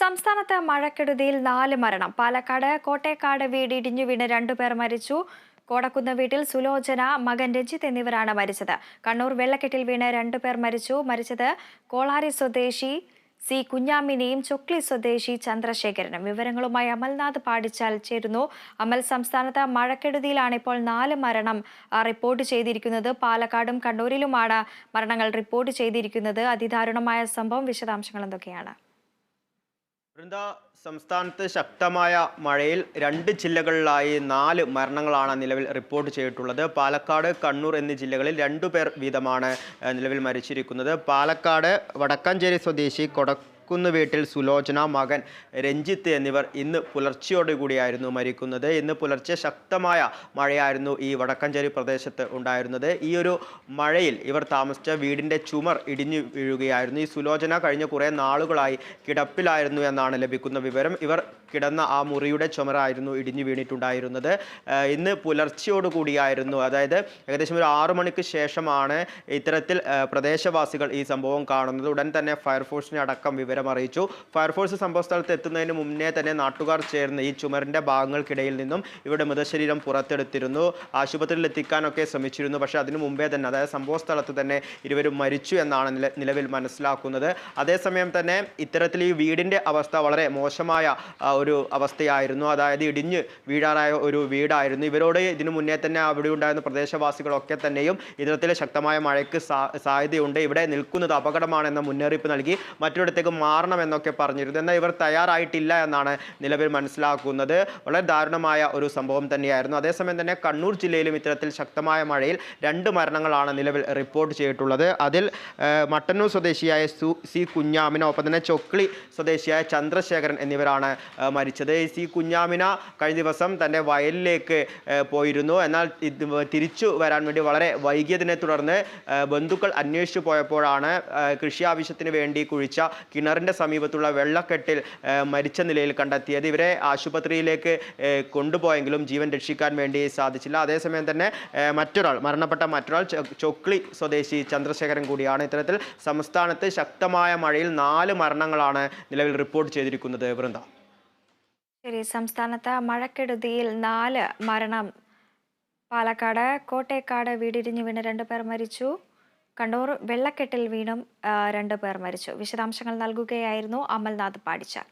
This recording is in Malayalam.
സംസ്ഥാനത്ത് മഴക്കെടുതിയിൽ നാല് മരണം. പാലക്കാട് കോട്ടേക്കാട് വീട് ഇടിഞ്ഞു വീണ് രണ്ടുപേർ മരിച്ചു. കോടക്കുന്ന് വീട്ടിൽ സുലോചന മകൻ രഞ്ജിത്ത് എന്നിവരാണ് മരിച്ചത്. കണ്ണൂർ വെള്ളക്കെട്ടിൽ വീണ് രണ്ടുപേർ മരിച്ചു. മരിച്ചത് കോളാരി സ്വദേശി സി കുഞ്ഞാമിനിയും ചൊക്ലി സ്വദേശി ചന്ദ്രശേഖരനും. വിവരങ്ങളുമായി അമൽനാഥ് പാടിച്ചാൽ ചേരുന്നു. അമൽ സംസ്ഥാനത്ത് മഴക്കെടുതിയിലാണ് ഇപ്പോൾ നാല് മരണം റിപ്പോർട്ട് ചെയ്തിരിക്കുന്നത്. പാലക്കാടും കണ്ണൂരിലുമാണ് മരണങ്ങൾ റിപ്പോർട്ട് ചെയ്തിരിക്കുന്നത്. അതിദാരുണമായ സംഭവം. വിശദാംശങ്ങൾ എന്തൊക്കെയാണ്? വൃന്ദ സംസ്ഥാനത്ത് ശക്തമായ മഴയിൽ രണ്ട് ജില്ലകളിലായി നാല് മരണങ്ങളാണ് നിലവിൽ റിപ്പോർട്ട് ചെയ്തിട്ടുള്ളത്. പാലക്കാട് കണ്ണൂർ എന്നീ ജില്ലകളിൽ രണ്ടു പേർ വീതമാണ് നിലവിൽ മരിച്ചിരിക്കുന്നത്. പാലക്കാട് വടക്കാഞ്ചേരി സ്വദേശി കൊടക്കുന്ന് വീട്ടിൽ സുലോചന മകൻ രഞ്ജിത്ത് എന്നിവർ ഇന്ന് പുലർച്ചയോടുകൂടിയായിരുന്നു മരിക്കുന്നത്. ഇന്ന് പുലർച്ചെ ശക്തമായ മഴയായിരുന്നു ഈ വടക്കഞ്ചേരി പ്രദേശത്ത് ഉണ്ടായിരുന്നത്. ഈ ഒരു മഴയിൽ ഇവർ താമസിച്ച വീടിന്റെ ചുമർ ഇടിഞ്ഞു വീഴുകയായിരുന്നു. ഈ സുലോചന കഴിഞ്ഞ കുറേ നാളുകളായി കിടപ്പിലായിരുന്നു എന്നാണ് ലഭിക്കുന്ന വിവരം. ഇവർ കിടന്ന ആ മുറിയുടെ ചുമരായിരുന്നു ഇടിഞ്ഞു വീണിട്ടുണ്ടായിരുന്നത്. ഇന്ന് പുലർച്ചയോടുകൂടിയായിരുന്നു. അതായത് ഏകദേശം ഒരു ആറു മണിക്ക് ശേഷമാണ് ഇത്തരത്തിൽ പ്രദേശവാസികൾ ഈ സംഭവം കാണുന്നത്. ഉടൻ തന്നെ ഫയർഫോഴ്സിനെ അടക്കം വിവരം അറിയിച്ചു. ഫയർഫോഴ്സ് സംഭവ സ്ഥലത്ത് എത്തുന്നതിന് മുന്നേ തന്നെ നാട്ടുകാർ ചേർന്ന് ഈ ചുമരിന്റെ ഭാഗങ്ങൾക്കിടയിൽ നിന്നും ഇവിടെ മൃതശരീരം പുറത്തെടുത്തിരുന്നു. ആശുപത്രിയിൽ എത്തിക്കാനൊക്കെ ശ്രമിച്ചിരുന്നു. പക്ഷേ അതിനു മുമ്പേ തന്നെ അതായത് സംഭവ സ്ഥലത്ത് തന്നെ ഇരുവരും മരിച്ചു എന്നാണ് നിലവിൽ മനസ്സിലാക്കുന്നത്. അതേസമയം തന്നെ ഇത്തരത്തിൽ ഈ വീടിന്റെ അവസ്ഥ വളരെ മോശമായ ഒരു അവസ്ഥയായിരുന്നു. അതായത് ഇടിഞ്ഞ് വീഴാറായ ഒരു വീടായിരുന്നു. ഇവരോട് ഇതിനു മുന്നേ തന്നെ അവിടെ ഉണ്ടായിരുന്ന പ്രദേശവാസികളൊക്കെ തന്നെയും ഇത്തരത്തിൽ ശക്തമായ മഴയ്ക്ക് സാധ്യതയുണ്ട്. ഇവിടെ നിൽക്കുന്നത് അപകടമാണെന്ന മുന്നറിയിപ്പ് നൽകി മറ്റൊരിടത്തേക്ക് മാറണമെന്നൊക്കെ പറഞ്ഞിരുന്നു. എന്നാൽ ഇവർ തയ്യാറായിട്ടില്ല എന്നാണ് നിലവിൽ മനസ്സിലാക്കുന്നത്. വളരെ ദാരുണമായ ഒരു സംഭവം തന്നെയായിരുന്നു. അതേസമയം തന്നെ കണ്ണൂർ ജില്ലയിലും ഇത്തരത്തിൽ ശക്തമായ മഴയിൽ രണ്ട് മരണങ്ങളാണ് നിലവിൽ റിപ്പോർട്ട് ചെയ്തിട്ടുള്ളത്. അതിൽ മട്ടന്നൂർ സ്വദേശിയായ സു കുഞ്ഞാമിന ഒപ്പം തന്നെ ചൊക്ലി സ്വദേശിയായ ചന്ദ്രശേഖരൻ എന്നിവരാണ് മരിച്ചത്. സി കുഞ്ഞാമിന കഴിഞ്ഞ ദിവസം തന്റെ വയലിലേക്ക് പോയിരുന്നു. എന്നാൽ തിരിച്ചു വരാൻ വേണ്ടി വളരെ വൈകിയതിനെ തുടർന്ന് ബന്ധുക്കൾ അന്വേഷിച്ചു പോയപ്പോഴാണ് കൃഷി ആവശ്യത്തിന് വേണ്ടി കുഴിച്ച കിണറിന്റെ സമീപത്തുള്ള വെള്ളക്കെട്ടിൽ മരിച്ച നിലയിൽ കണ്ടെത്തിയത്. ഇവരെ ആശുപത്രിയിലേക്ക് കൊണ്ടുപോയെങ്കിലും ജീവൻ രക്ഷിക്കാൻ വേണ്ടി സാധിച്ചില്ല. അതേസമയം തന്നെ മറ്റൊരാൾ മരണപ്പെട്ട മറ്റൊരാൾ ചൊക്ലി സ്വദേശി ചന്ദ്രശേഖരൻ കൂടിയാണ്. ഇത്തരത്തിൽ സംസ്ഥാനത്ത് ശക്തമായ മഴയിൽ നാല് മരണങ്ങളാണ് നിലവിൽ റിപ്പോർട്ട് ചെയ്തിരിക്കുന്നത്. വൃന്ദ. ശരി സംസ്ഥാനത്ത് മഴക്കെടുതിയിൽ നാല് മരണം. പാലക്കാട് കോട്ടേക്കാട് വീടിരിഞ്ഞു വീണ് രണ്ടുപേർ മരിച്ചു. കണ്ണൂർ വെള്ളക്കെട്ടിൽ വീണും രണ്ടു പേർ മരിച്ചു. വിശദാംശങ്ങൾ നൽകുകയായിരുന്നു അമൽനാഥ് പാടിച്ചാൽ.